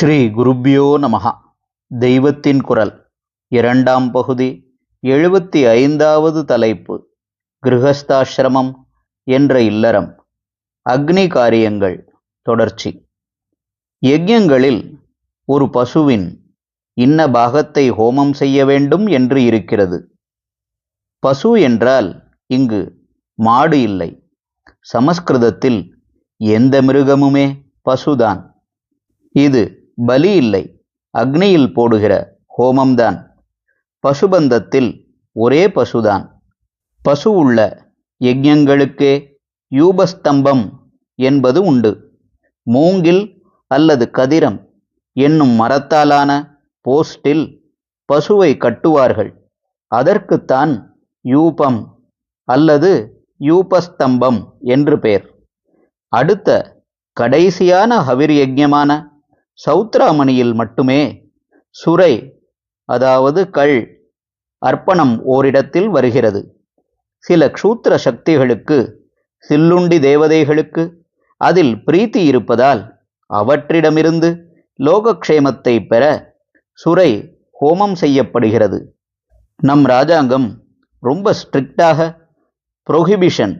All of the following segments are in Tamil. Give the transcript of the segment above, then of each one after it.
ஸ்ரீ குருப்யோ நமகா தெய்வத்தின் குரல். இரண்டாம் பகுதி எழுபத்தி ஐந்தாவது தலைப்பு கிருஹஸ்தாசிரமம் என்ற இல்லறம். அக்னி காரியங்கள் தொடர்ச்சி. யஜ்யங்களில் ஒரு பசுவின் இன்ன பாகத்தை ஹோமம் செய்ய வேண்டும் என்று இருக்கிறது. பசு என்றால் இங்கு மாடு இல்லை. சமஸ்கிருதத்தில் எந்த மிருகமுமே பசுதான். இது பலி இல்லை. அக்னியில் போடுகிற ஹோமம்தான். பசுபந்தத்தில் ஒரே பசுதான். பசு உள்ள யஜ்யங்களுக்கே யூபஸ்தம்பம் என்பது உண்டு. மூங்கில் அல்லது கதிரம் என்னும் மரத்தாலான போஸ்டில் பசுவை கட்டுவார்கள். அதற்குத்தான் யூபம் அல்லது யூபஸ்தம்பம் என்று பெயர். அடுத்த கடைசியான ஹவிர் யஜ்யமான சௌத்ராமணியில் மட்டுமே சுரை அதாவது கள் அர்ப்பணம் ஓரிடத்தில் வருகிறது. சில க்ஷூத்திர சக்திகளுக்கு சில்லுண்டி தேவதைகளுக்கு அதில் பிரீத்தி இருப்பதால் அவற்றிடமிருந்து லோகக்ஷேமத்தை பெற சுரை ஹோமம் செய்யப்படுகிறது. நம் ராஜாங்கம் ரொம்ப ஸ்ட்ரிக்டாக ப்ரொஹிபிஷன்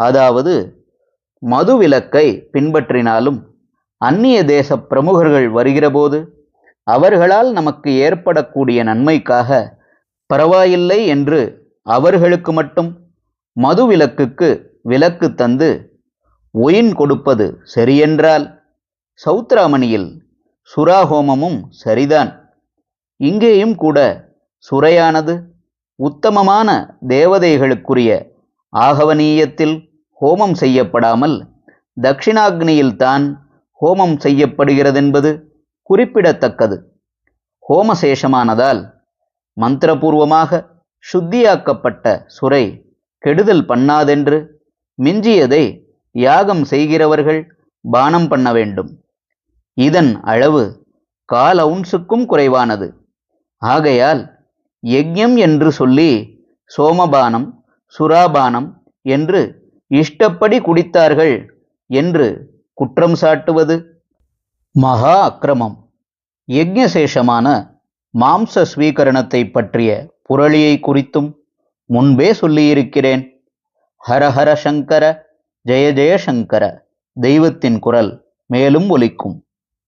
அதாவது மதுவிலக்கை பின்பற்றினாலும் அந்நிய தேச பிரமுகர்கள் வருகிறபோது அவர்களால் நமக்கு ஏற்படக்கூடிய நன்மைக்காக பரவாயில்லை என்று அவர்களுக்கு மட்டும் மது விலக்குக்கு விலக்கு தந்து ஒயின் கொடுப்பது சரியென்றால் சௌத்ராமணியில் சுராஹோமமும் சரிதான். இங்கேயும் கூட சுரையானது உத்தமமான தேவதைகளுக்குரிய ஆகவனீயத்தில் ஹோமம் செய்யப்படாமல் தட்சிணாக்னியில்தான் ஹோமம் செய்யப்படுகிறதென்பது குறிப்பிடத்தக்கது. ஹோமசேஷமானதால் மந்திரபூர்வமாக சுத்தியாக்கப்பட்ட சுரை கெடுதல் பண்ணாதென்று மிஞ்சியதை யாகம் செய்கிறவர்கள் பானம் பண்ண வேண்டும். இதன் அளவு கால் அவுன்ஸுக்கும் குறைவானது. ஆகையால் யஜ்யம் என்று சொல்லி சோமபானம் சுராபானம் என்று இஷ்டப்படி குடித்தார்கள் என்று குற்றம் சாட்டுவது? மகா அக்கிரமம். யஜ்ஞசேஷமான மாம்ச ஸ்வீகரணத்தை பற்றிய புரளியை குறித்தும் முன்பே சொல்லியிருக்கிறேன். ஹரஹர சங்கர ஜெய ஜெய சங்கர தெய்வத்தின் குரல் மேலும் ஒலிக்கும்.